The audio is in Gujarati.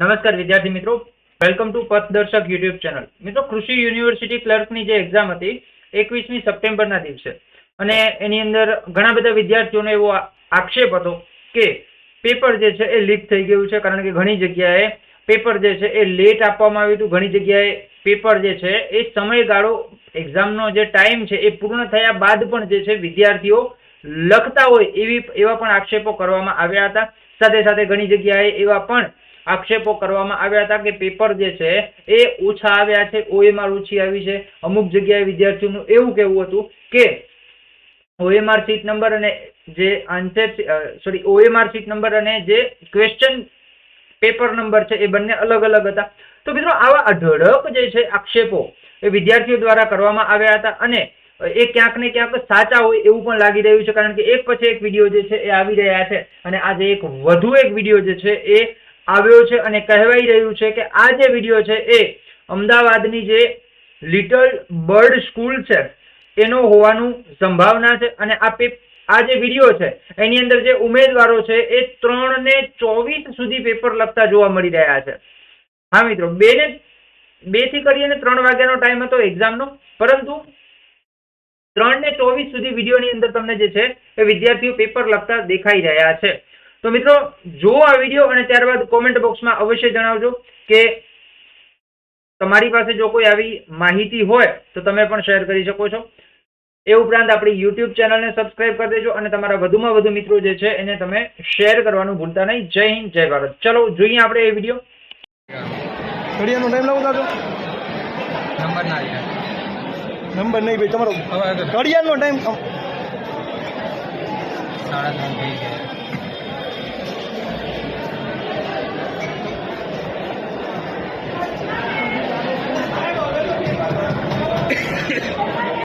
નમસ્કાર વિદ્યાર્થી મિત્રો. Welcome to Pathdarshak YouTube channel મિત્રો, કૃષિ યુનિવર્સિટી ક્લર્કની જે એક્ઝામ હતી, એકવીસમી સપ્ટેમ્બરના દિવસે. અને એની અંદર ઘણા બધા વિદ્યાર્થીઓનો એવો આક્ષેપ હતો કે પેપર જે છે એ લીક થઈ ગયું છે. કારણ કે ઘણી જગ્યાએ પેપર જે છે એ લેટ આપવામાં આવ્યું હતું. ઘણી જગ્યાએ પેપર જે છે એ સમયગાળો એક્ઝામનો જે ટાઈમ છે એ પૂર્ણ થયા બાદ પણ જે છે વિદ્યાર્થીઓ લખતા હોય એવી, એવા પણ આક્ષેપો કરવામાં આવ્યા હતા. સાથે સાથે ઘણી જગ્યાએ એવા પણ આક્ષેપો કરવામાં આવ્યા હતા કે પેપર જે છે એ ઓછા આવ્યા છે, ઓએમઆર ઓછી આવી છે. અમુક જગ્યાએ વિદ્યાર્થીઓનું એવું કહેવું હતું કે ઓએમઆર સીટ નંબર અને જે answer sorry OMR sheet number અને જે ક્વેશ્ચન પેપર નંબર છે એ બંને અલગ અલગ હતા. તો મિત્રો, આવા અઢળક જે છે આક્ષેપો એ વિદ્યાર્થીઓ દ્વારા કરવામાં આવ્યા હતા અને એ ક્યાંક ને ક્યાંક સાચા હોય એવું પણ લાગી રહ્યું છે, કારણ કે એક પછી એક વીડિયો જે છે એ આવી રહ્યા છે. અને આજે એક વધુ એક વીડિયો જે છે એ આવ્યો છે અને કહેવાઈ રહ્યું છે કે આ જે વીડિયો છે એ અમદાવાદની જે લિટલ બર્ડ સ્કૂલ છે, એનો હોવાનું સંભાવના છે અને આ પેપ આ જે વીડિયો છે, એની અંદર જે ઉમેદવારો છે, એ ત્રણ ને ચોવીસ સુધી પેપર લખતા જોવા મળી રહ્યા છે. હા મિત્રો, બે ને, બેથી કરીને ત્રણ વાગ્યાનો ટાઈમ હતો એક્ઝામનો પરંતુ ત્રણ ને ચોવીસ સુધી વિડીયોની અંદર તમને જે છે એ વિદ્યાર્થીઓ પેપર લખતા દેખાઈ રહ્યા છે. તો મિત્રો જો આ વીડિયો અને ત્યારબાદ કોમેન્ટ બોક્સમાં અવશ્ય જણાવજો કે તમારી પાસે જો કોઈ આવી માહિતી હોય તો તમે પણ શેર કરી શકો છો. એ ઉપરાંત આપણી યુટ્યુબ ચેનલને સબસ્ક્રાઇબ કરી દેજો અને તમારા વધુમાં વધુ મિત્રો જે છે એને તમે શેર કરવાનું ભૂલતા નહીં. જય હિન્દ જય ભારત. ચલો જોઈએ આપણે એ વીડિયો ઘડિયાળનો ટાઈમ લાવો દાદો નંબર ના નંબર નહીં ભાઈ તમારો. ઘડિયાળનો ટાઈમ સાડા ત્રણ થઈ ગયા.